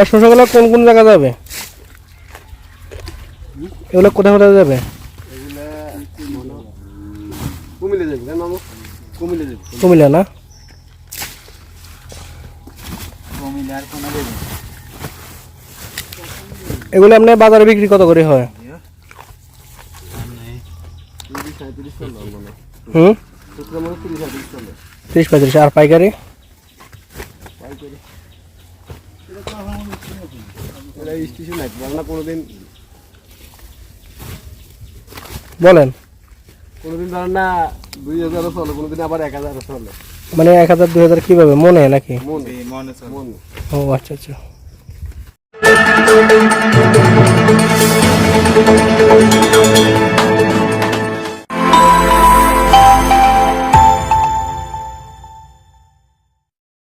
আর শসাগুলো কোন কোন জায়গা যাবে? এগুলো কোথায় কোথায় যাবে? কুমিল্লা না এগুলো আপনার বাজারে বিক্রি কত করে হয়? মানে হুম? তিরিশ পঁয়ত্রিশ। আর পাইকারি? পাইকারি। এটা স্টেশন নাকি আমরা কোনোদিন বলেন। কোনোদিন ধরেন না দুই হাজারও চলে কোনোদিন আবার এক হাজারও চলে মানে এক হাজার দুই হাজার কীভাবে? মনে নাকি? মনে। মনে মন। ও আচ্ছা আচ্ছা।